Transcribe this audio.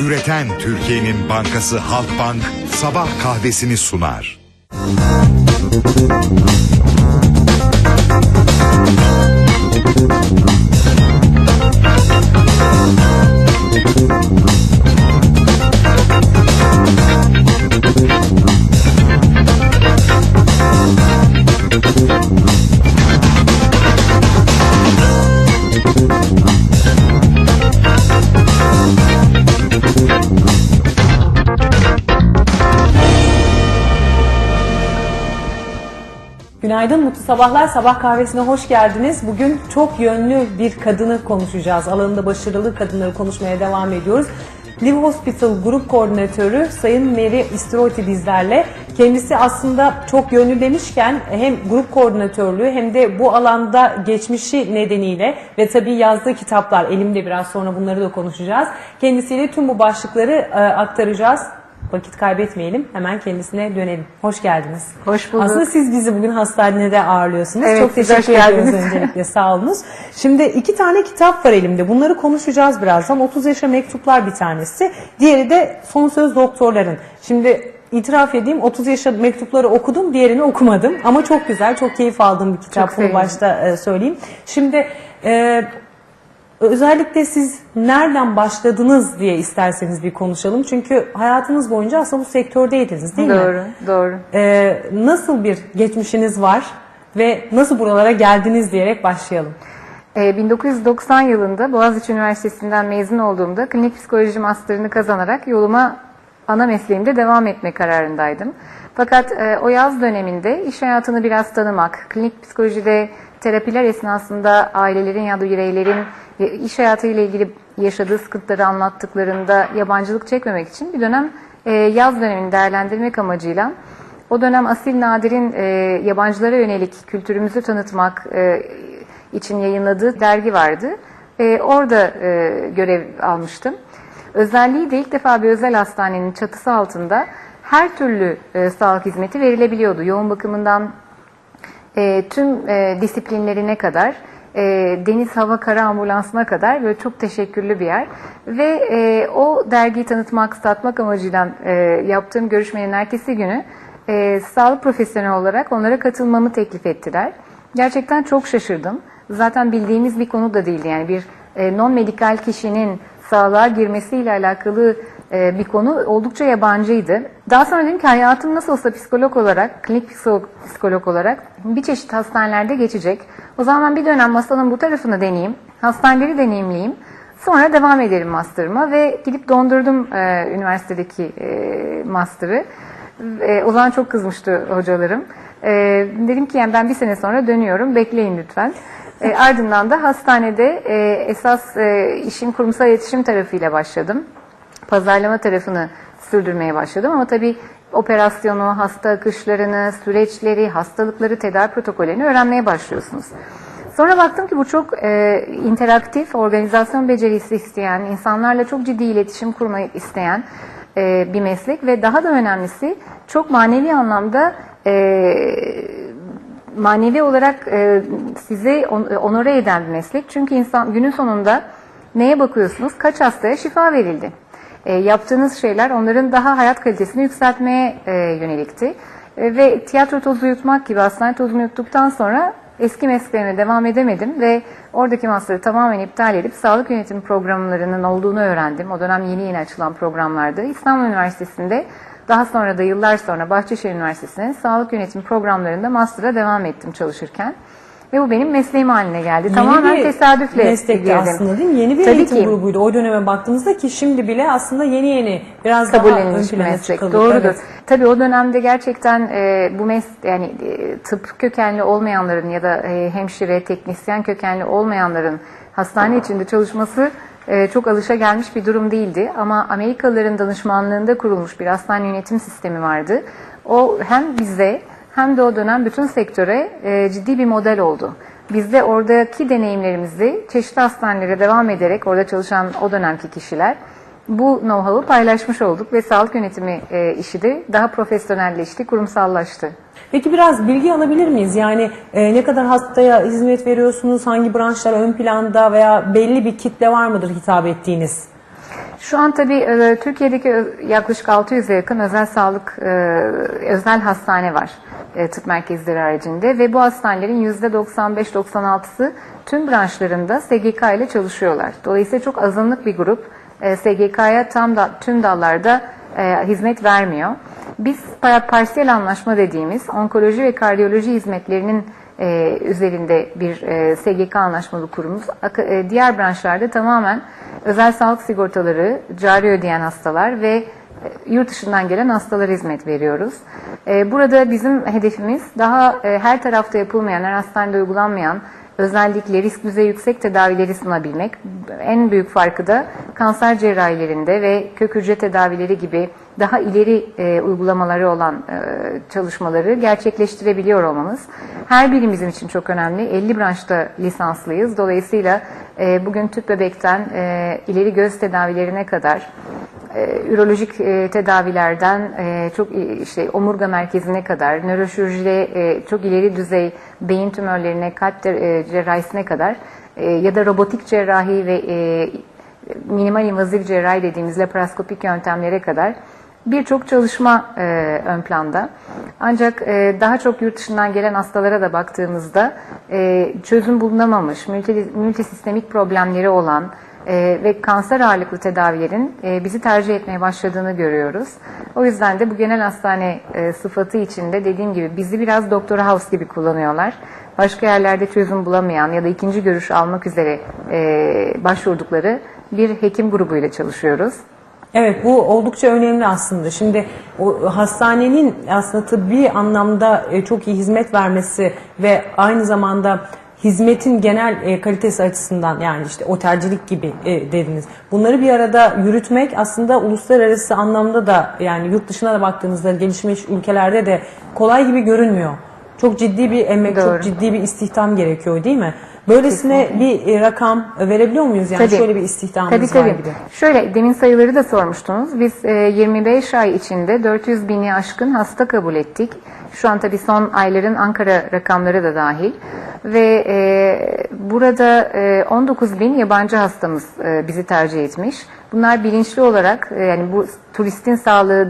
Üreten Türkiye'nin bankası Halkbank sabah kahvesini sunar. Günaydın, mutlu sabahlar. Sabah kahvesine hoş geldiniz. Bugün çok yönlü bir kadını konuşacağız. Alanında başarılı kadınları konuşmaya devam ediyoruz. Live Hospital Grup Koordinatörü Sayın Mary Istroti bizlerle. Kendisi aslında çok yönlü demişken hem grup koordinatörlüğü hem de bu alanda geçmişi nedeniyle ve tabii yazdığı kitaplar, elimde biraz sonra bunları da konuşacağız. Kendisiyle tüm bu başlıkları e, aktaracağız. Vakit kaybetmeyelim. Hemen kendisine dönelim. Hoş geldiniz. Hoş bulduk. Aslında siz bizi bugün hastanede ağırlıyorsunuz. Evet, Çok teşekkür ediyoruz öncelikle. Sağ olunuz. Şimdi iki tane kitap var elimde. Bunları konuşacağız birazdan. 30 yaşa mektuplar bir tanesi. Diğeri de Son Söz Doktorların. Şimdi itiraf edeyim 30 yaşa mektupları okudum. Diğerini okumadım. Ama çok güzel, çok keyif aldığım bir kitap. Çok Bunu başta e, söyleyeyim. Şimdi e, Özellikle siz nereden başladınız diye isterseniz bir konuşalım. Çünkü hayatınız boyunca aslında bu sektördeydiniz değil mi? Doğru, doğru. Ee, nasıl bir geçmişiniz var ve nasıl buralara geldiniz diyerek başlayalım. Ee, 1990 yılında Boğaziçi Üniversitesi'nden mezun olduğumda klinik psikoloji master'ını kazanarak yoluma ana mesleğimde devam etme kararındaydım. Fakat e, o yaz döneminde iş hayatını biraz tanımak, klinik psikolojide terapiler esnasında ailelerin ya da bireylerin e, iş hayatıyla ilgili yaşadığı sıkıntıları anlattıklarında yabancılık çekmemek için bir dönem e, yaz dönemini değerlendirmek amacıyla o dönem Asil Nadir'in e, yabancılara yönelik kültürümüzü tanıtmak e, için yayınladığı dergi vardı. E, orada görev almıştım. Özelliği de ilk defa bir özel hastanenin çatısı altında her türlü sağlık hizmeti verilebiliyordu. Yoğun bakımından tüm disiplinlerine kadar, e, deniz, hava, kara ambulansına kadar böyle çok teşekkürlü bir yer. Ve e, o dergiyi tanıtmak, satmak amacıyla e, yaptığım görüşmenin ertesi günü e, sağlık profesyoneli olarak onlara katılmamı teklif ettiler. Gerçekten çok şaşırdım. Zaten bildiğimiz bir konu da değildi. Yani bir e, non-medikal kişinin sağlığa girmesiyle alakalı bir konu oldukça yabancıydı. Daha sonra dedim ki hayatım nasıl olsa psikolog olarak, klinik psikolog, olarak bir çeşit hastanelerde geçecek. O zaman ben bir dönem masanın bu tarafını deneyeyim, hastaneleri deneyimleyeyim. Sonra devam ederim master'ıma ve gidip dondurdum e, üniversitedeki e, master'ı. E, o zaman çok kızmıştı hocalarım. E, dedim ki yani ben bir sene sonra dönüyorum, bekleyin lütfen. E, ardından da hastanede e, esas e, işin kurumsal iletişim tarafıyla başladım. Pazarlama tarafını sürdürmeye başladım ama tabii operasyonu, hasta akışlarını, süreçleri, hastalıkları, tedavi protokollerini öğrenmeye başlıyorsunuz. Sonra baktım ki bu çok e, interaktif, organizasyon becerisi isteyen, insanlarla çok ciddi iletişim kurmayı isteyen e, bir meslek ve daha da önemlisi çok manevi anlamda e, manevi olarak e, sizi on- onore eden bir meslek. Çünkü insan günün sonunda neye bakıyorsunuz? Kaç hastaya şifa verildi? E, yaptığınız şeyler onların daha hayat kalitesini yükseltmeye e, yönelikti. E, ve tiyatro tozu yutmak gibi hastane tozunu yuttuktan sonra eski mesleğime devam edemedim ve oradaki master'ı tamamen iptal edip sağlık yönetimi programlarının olduğunu öğrendim. O dönem yeni yeni açılan programlardı. İstanbul Üniversitesi'nde daha sonra da yıllar sonra Bahçeşehir Üniversitesi'nin sağlık yönetimi programlarında master'a devam ettim çalışırken. Ve bu benim mesleğim haline geldi. Tamamen bir tesadüfle meslekti girdim. aslında değil mi? Yeni bir Tabii eğitim ki. grubuydu o döneme baktığımızda ki şimdi bile aslında yeni yeni biraz daha ön plana meslek. Doğrudur. Evet. Tabii o dönemde gerçekten e, bu mes yani e, tıp kökenli olmayanların ya da e, hemşire, teknisyen kökenli olmayanların hastane içinde çalışması e, çok alışa gelmiş bir durum değildi. Ama Amerikalıların danışmanlığında kurulmuş bir hastane yönetim sistemi vardı. O hem bize hem de o dönem bütün sektöre e, ciddi bir model oldu. Biz de oradaki deneyimlerimizi çeşitli hastanelere devam ederek orada çalışan o dönemki kişiler bu know-how'u paylaşmış olduk ve sağlık yönetimi e, işi de daha profesyonelleşti, kurumsallaştı. Peki biraz bilgi alabilir miyiz? Yani e, ne kadar hastaya hizmet veriyorsunuz? Hangi branşlar ön planda veya belli bir kitle var mıdır hitap ettiğiniz? Şu an tabii e, Türkiye'deki yaklaşık 600'e yakın özel sağlık, e, özel hastane var e, tıp merkezleri haricinde ve bu hastanelerin %95-96'sı tüm branşlarında SGK ile çalışıyorlar. Dolayısıyla çok azınlık bir grup e, SGK'ya tam da tüm dallarda e, hizmet vermiyor. Biz par- parsiyel anlaşma dediğimiz onkoloji ve kardiyoloji hizmetlerinin üzerinde bir SGK anlaşmalı kurumuz. Diğer branşlarda tamamen özel sağlık sigortaları, cari ödeyen hastalar ve yurt dışından gelen hastalara hizmet veriyoruz. E, burada bizim hedefimiz daha e, her tarafta yapılmayan, her hastanede uygulanmayan özellikle risk düzeyi yüksek tedavileri sunabilmek. En büyük farkı da kanser cerrahilerinde ve kök hücre tedavileri gibi daha ileri e, uygulamaları olan e, çalışmaları gerçekleştirebiliyor olmamız. Her biri bizim için çok önemli. 50 branşta lisanslıyız. Dolayısıyla e, bugün tüp bebekten e, ileri göz tedavilerine kadar e, ürolojik e, tedavilerden e, çok işte omurga merkezine kadar, nöroşirurjide çok ileri düzey beyin tümörlerine, kalp cerrahisine kadar ya da robotik cerrahi ve minimal invazif cerrahi dediğimiz laparoskopik yöntemlere kadar birçok çalışma ön planda. Ancak daha çok yurt dışından gelen hastalara da baktığımızda çözüm bulunamamış, multi, multisistemik problemleri olan, e, ve kanser ağırlıklı tedavilerin e, bizi tercih etmeye başladığını görüyoruz. O yüzden de bu genel hastane e, sıfatı içinde dediğim gibi bizi biraz doktor house gibi kullanıyorlar. Başka yerlerde çözüm bulamayan ya da ikinci görüş almak üzere e, başvurdukları bir hekim grubuyla çalışıyoruz. Evet bu oldukça önemli aslında. Şimdi o hastanenin aslında tıbbi anlamda çok iyi hizmet vermesi ve aynı zamanda hizmetin genel e, kalitesi açısından yani işte otelcilik gibi e, dediniz. Bunları bir arada yürütmek aslında uluslararası anlamda da yani yurt dışına da baktığınızda gelişmiş ülkelerde de kolay gibi görünmüyor. Çok ciddi bir emek, Doğru. çok ciddi bir istihdam gerekiyor değil mi? Böylesine bir e, rakam verebiliyor muyuz? Yani şöyle bir istihdamımız tabii, tabii. var gibi. Şöyle demin sayıları da sormuştunuz. Biz e, 25 ay içinde 400 bini aşkın hasta kabul ettik. Şu an tabii son ayların Ankara rakamları da dahil. Ve e, burada e, 19 bin yabancı hastamız e, bizi tercih etmiş. Bunlar bilinçli olarak e, yani bu turistin sağlığı